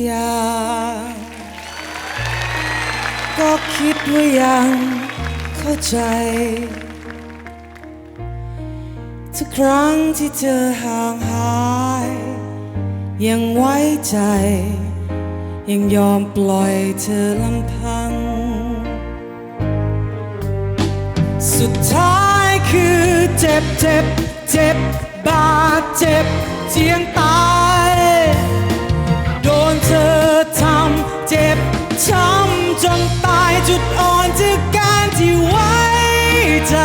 อย่าง ก็คิดว่ายังเข้าใจ ทุกครั้งที่เธอห่างหาย ยังไว้ใจ ยังยอมปล่อยเธอลำพัง สุดท้ายคือเจ็บเจ็บ เจ็บบาดเจ็บเจียงตา ธอทำเจ็บช้ำจนตายจุดอ่อนจากการที่ไว้ใจ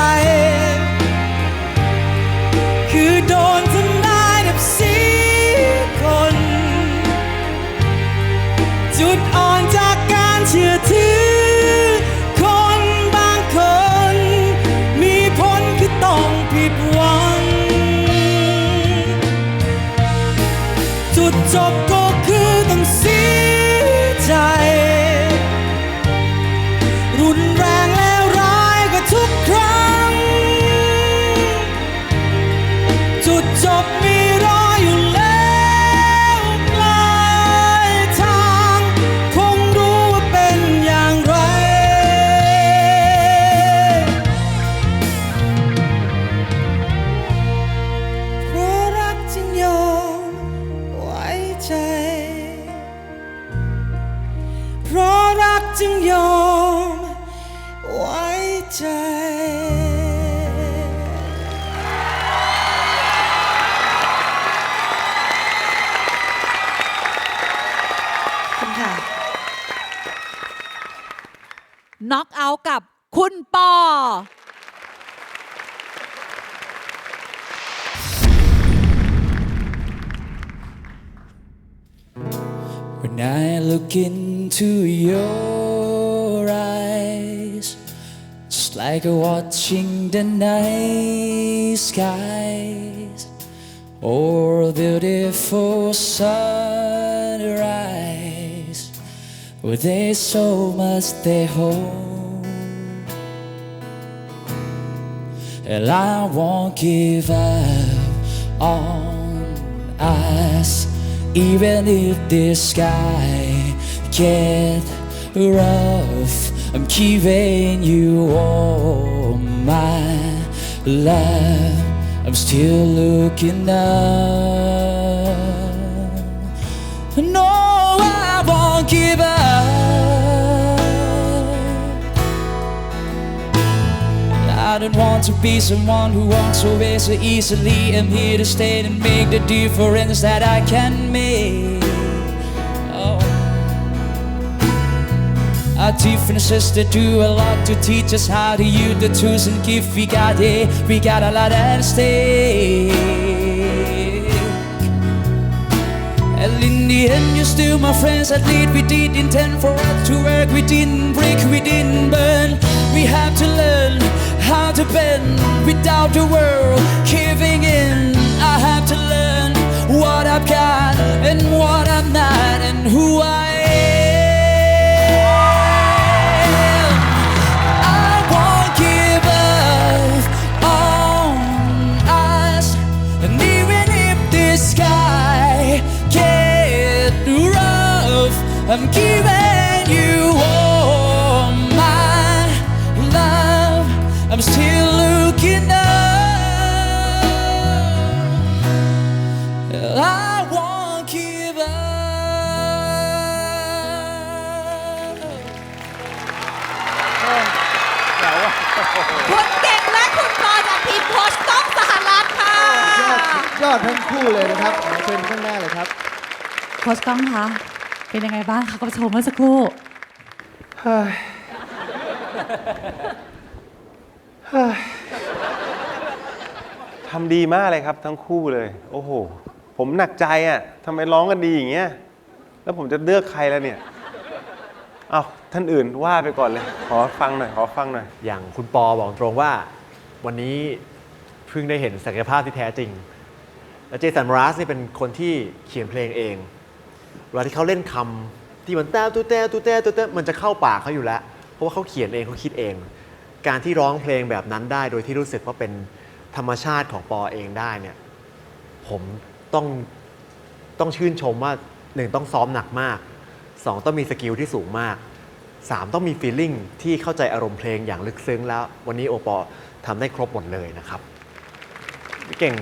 When I look into your eyes, just like watching the night skies or beautiful sunrise, with there's so much they hold, and I won't give up on us, even if the sky get rough. I'm keeping you all my love. I'm still looking up. No, I don't want to be someone who walks away so easily. I'm here to stay and make the difference that I can make. Oh. Our differences that do a lot to teach us how to use the tools and give. We got it, we got a lot at stake. And in the end, you're still my friends. At least we did intend for us to work. We didn't break, we didn't burn. We have to learn how to bend without the world giving in. I have to learn what I've got and what I'm not and who I คุณเก่งและคุณปอจากทีมโพสต์ต้องสหรัฐค่ะยอดยอดทั้งคู่เลยนะครับขอเชิญข้างหน้าเลยครับโค้ชก้องคะเป็นยังไงบ้างคะกับโชว์เมื่อสักครู่ทำดีมากเลยครับทั้งคู่เลย โอ้โห ผมหนักใจอะทำไมร้องกันดีอย่างเงี้ย แล้วผมจะเลือกใครแล้วเนี่ยเอา ท่านอื่นว่าไปก่อนเลย ขอฟังหน่อย ขอฟังหน่อย อย่างคุณปอบอกตรงว่า วันนี้เพิ่งได้เห็นศักยภาพที่แท้จริง และเจสันมราสนี่เป็นคนที่เขียนเพลงเองเวลาที่เขาเล่นคำที่มันแต้วตู้แต้ตู้แต้ตู้แต้มันจะเข้าปากเขาอยู่แล้ว เพราะว่าเขาเขียนเองเขาคิดเอง การที่ร้องเพลงแบบนั้นได้ โดยที่รู้สึกว่าเป็นธรรมชาติของปอเองได้เนี่ย ผมต้องต้องชื่นชมว่าหนึ่งต้องซ้อมหนักมากสองต้องมีสกิลที่สูงมาก สามต้องมีฟีลลิ่งที่เข้าใจอารมณ์เพลงอย่างลึกซึ้งแล้ว วันนี้โอปอทำได้ครบหมดเลยนะครับ พี่เก่ง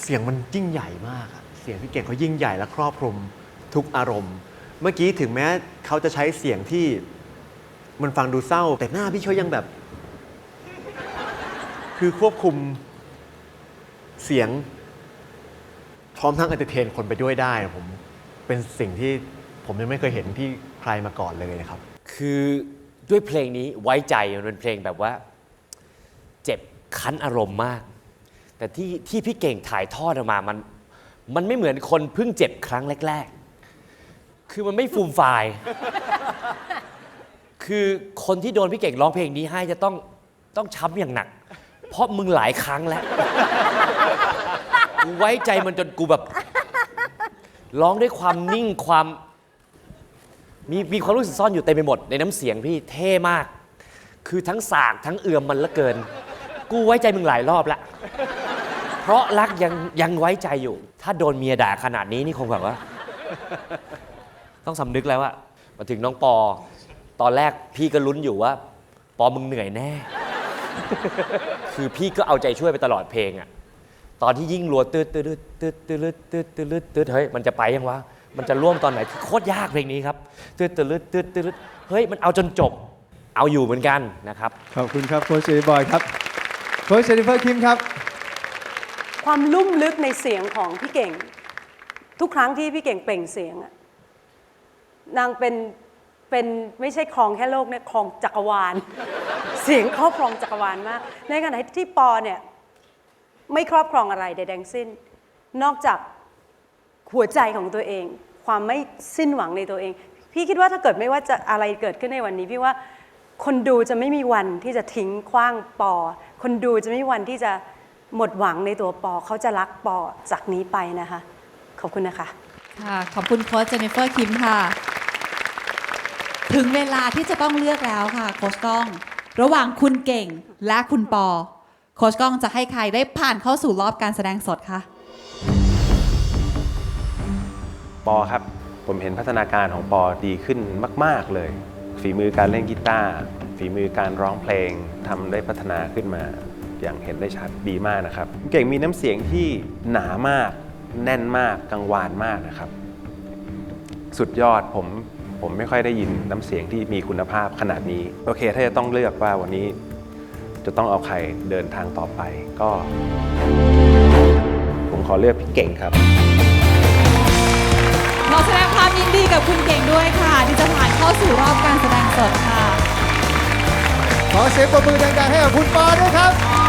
เสียงมันยิ่งใหญ่มากอะเสียงพี่เก่งเขายิ่งใหญ่และครอบคลุมทุกอารมณ์ เมื่อกี้ถึงแม้เขาจะใช้เสียงที่มันฟังดูเศร้า แต่หน้าพี่เขายังแบบ คือควบคุมเสียงพร้อมทั้งเอนเตอร์เทนคนไปด้วยได้ผมเป็นสิ่งที่ ผมยังไม่เคยเห็นที่ใครมาก่อนเลยนะครับ คือด้วยเพลงนี้ไว้ใจมันเป็นเพลงแบบว่า เจ็บคั้นอารมณ์มาก แต่ที่ที่พี่เก่งถ่ายทอดออกมามัน มันไม่เหมือนคนเพิ่งเจ็บครั้งแรก ๆ คือมันไม่ฟูมฟาย คือคนที่โดนพี่เก่งร้องเพลงนี้ให้จะต้องต้องช้ำอย่างหนัก เพราะมึงหลายครั้งแล้ว กูไว้ใจมันจนกูแบบ ร้องด้วยความนิ่งความ มีมีความรู้สึกซ่อนอยู่เต็มไปหมดในน้ำเสียงพี่เท่มาก คือทั้งสากทั้งเอื่อมมันละเกิน กูไว้ใจมึงหลายรอบละ เพราะรักยังยังไว้ใจอยู่ ถ้าโดนเมียด่าขนาดนี้นี่คงแบบว่า ต้องสำนึกแล้วอะมาถึงน้องปอ ตอนแรกพี่ก็ลุ้นอยู่ว่า ปอมึงเหนื่อยแน่ คือพี่ก็เอาใจช่วยไปตลอดเพลงอะตอนที่ยิ่งรัวตืดตืดตืดตืดตืดตืดตืดตืดเฮ้ยมันจะไปยังวะ มันจะร่วมตอนไหนคือโคตรยากเพลงนี้ครับตืดตืดตืดตืดเฮ้ยมันเอาจนจบเอาอยู่เหมือนกันนะครับ ขอบคุณครับโค้ชเจบอยครับโค้ชเจนิเฟอร์คิมครับความลุ่มลึกในเสียงของพี่เก่ง ทุกครั้งที่พี่เก่งเปล่งเสียงอะนางเป็นเป็นไม่ใช่ครองแค่โลกเนี่ยครองจักรวาล เสียงครอบครองจักรวาลมาก ในขณะที่ปอเนี่ยไม่ครอบครองอะไรใดๆทั้งสิ้น นอกจาก หัวใจของตัวเอง ความไม่สิ้นหวังในตัวเอง พี่คิดว่าถ้าเกิดไม่ว่าจะอะไรเกิดขึ้นในวันนี้พี่ว่าคนดูจะไม่มีวันที่จะทิ้งขว้างปอ คนดูจะไม่มีวันที่จะหมดหวังในตัวปอ เขาจะรักปอจากนี้ไปนะคะ ขอบคุณนะคะค่ะขอบคุณโค้ชเจนนิเฟอร์คิมค่ะ ถึงเวลาที่จะต้องเลือกแล้วค่ะโค้ชก้อง ระหว่างคุณเก่งและคุณปอ โค้ชก้องจะให้ใครได้ผ่านเข้าสู่รอบการแสดงสดคะ ปอครับ ผมเห็นพัฒนาการของปอดีขึ้นมาก ๆ เลย ฝีมือการเล่นกีตาร์ฝีมือการร้องเพลงทำได้พัฒนาขึ้นมา อย่างเห็นได้ชัดดีมากนะครับ เก่งมีน้ำเสียงที่หนามาก แน่นมากกังวานมากนะครับ สุดยอดผมผมไม่ค่อยได้ยินน้ำเสียงที่มีคุณภาพขนาดนี้ โอเค ถ้าจะต้องเลือกว่าวันนี้จะต้องเอาใครเดินทางต่อไปก็ ผมขอเลือกพี่เก่งครับ ขอแสดงความยินดีกับคุณเก่งด้วยค่ะ ที่จะผ่านเข้าสู่รอบการแสดงสดค่ะ ขอเสียงปรบมือดังๆให้กับคุณปอด้วยครับ